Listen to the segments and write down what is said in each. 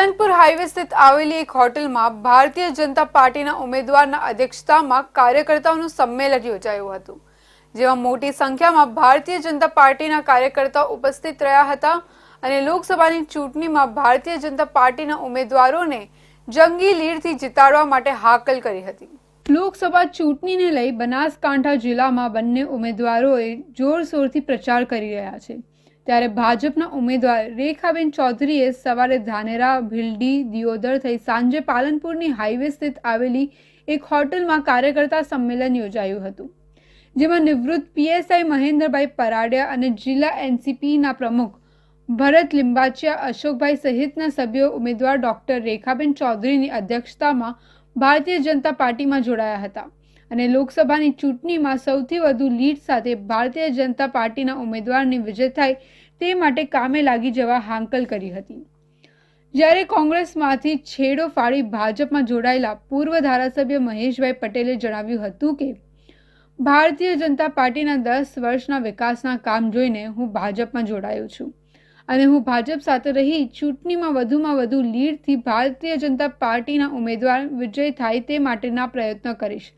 Palanpur highway સ્થિત આવેલી એક હોટલમાં ભારતીય જનતા પાર્ટીના ઉમેદવારના અધ્યક્ષતામાં કાર્યકર્તાઓનું સંમેલન યોજાયું હતું, જેમાં મોટી સંખ્યામાં ભારતીય જનતા પાર્ટીના કાર્યકર્તાઓ ઉપસ્થિત રહ્યા હતા અને લોકસભાની ચૂંટણીમાં ભારતીય જનતા પાર્ટીના ઉમેદવારોને જંગી લીડથી જીતાડવા માટે હાકલ કરી હતી. લોકસભા ચૂંટણીને લઈ બનાસકાંઠા જિલ્લામાં બંને ઉમેદવારોએ જોરશોરથી પ્રચાર કરી રહ્યા છે. ત્યારે ભાજપના ઉમેદવાર રેખાબેન ચૌધરીએ સવારે ધાનેરા, ભીલડી, દિયોદર થઈ સાંજે પાલનપુરની હાઈવે સ્થિત આવેલી એક હોટલમાં કાર્યકર્તા સંમેલન યોજાયું હતું, જેમાં નિવૃત્ત પીએસઆઈ મહેન્દ્રભાઈ પરાડિયા અને જિલ્લા એનસીપીના પ્રમુખ ભરત લિંબાચિયા, અશોકભાઈ સહિતના સભ્યો ઉમેદવાર ડોક્ટર રેખાબેન ચૌધરીની અધ્યક્ષતામાં ભારતીય જનતા પાર્ટીમાં જોડાયા હતા. અને લોકસભાની ચૂંટણીમાં સૌથી વધુ લીડ સાથે ભારતીય જનતા પાર્ટીના ઉમેદવારની વિજય થાય તે માટે કામે લાગી જવા હાંકલ કરી હતી. જ્યારે કોંગ્રેસમાંથી છેડો ફાડી ભાજપમાં જોડાયેલા પૂર્વ ધારાસભ્ય મહેશભાઈ પટેલે જણાવ્યું હતું કે, ભારતીય જનતા પાર્ટીના દસ વર્ષના વિકાસના કામ જોઈને હું ભાજપમાં જોડાયો છું અને હું ભાજપ સાથે રહી ચૂંટણીમાં વધુમાં વધુ લીડથી ભારતીય જનતા પાર્ટીના ઉમેદવાર વિજય થાય તે માટેના પ્રયત્નો કરીશ.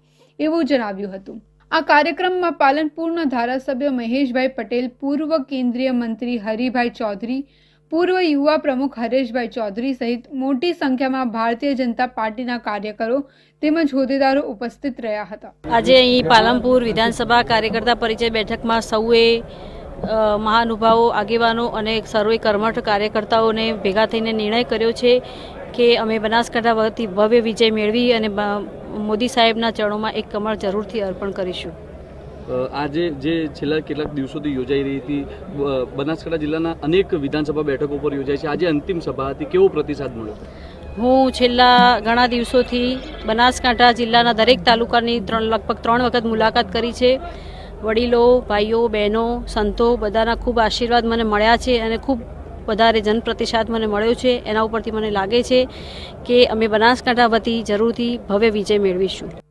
એવું જણાવ્યું હતું. આ કાર્યક્રમમાં પાલનપુરના ધારાસભ્ય મહેશભાઈ પટેલ, પૂર્વ કેન્દ્રીય મંત્રી હરિભાઈ ચૌધરી, પૂર્વ યુવા પ્રમુખ હરેશભાઈ ચૌધરી સહિત મોટી સંખ્યામાં ભારતીય જનતા પાર્ટીના કાર્યકરો તેમજ હોદ્દેદારો ઉપસ્થિત રહ્યા હતા. આજે અહીં પાલનપુર વિધાનસભા કાર્યકર્તા પરિચય બેઠકમાં સૌએ મહાનુભાવો, આગેવાનો અને સર્વે કર્મઠ કાર્યકર્તાઓને ભેગા થઈને નિર્ણય કર્યો છે કે અમે બનાસકાંઠા વતી ભવ્ય વિજય મેળવી અને મોદી સાહેબના ચરણોમાં એક કમળ જરૂરથી અર્પણ કરીશું. આજે જે છેલ્લા કેટલાક દિવસોથી યોજાઈ રહી હતી બનાસકાંઠા જિલ્લાના અનેક વિધાનસભા બેઠકો પર યોજાઈ છે. આજે અંતિમ સભા હતી. કેવો પ્રતિસાદ મળ્યો? હું છેલ્લા ઘણા દિવસોથી બનાસકાંઠા જિલ્લાના દરેક તાલુકાની ત્રણ લગભગ ત્રણ વખત મુલાકાત કરી છે. વડીલો ભાઈઓ બહેનો સંતો બધાના ખૂબ આશીર્વાદ મને મળ્યા છે અને ખૂબ વધારે જનપ્રતિસાદ મને મળ્યો છે. એના ઉપરથી મને લાગે છે કે અમે બનાસકાંઠા વતી જરૂરથી ભવ્ય વિજય મેળવીશું.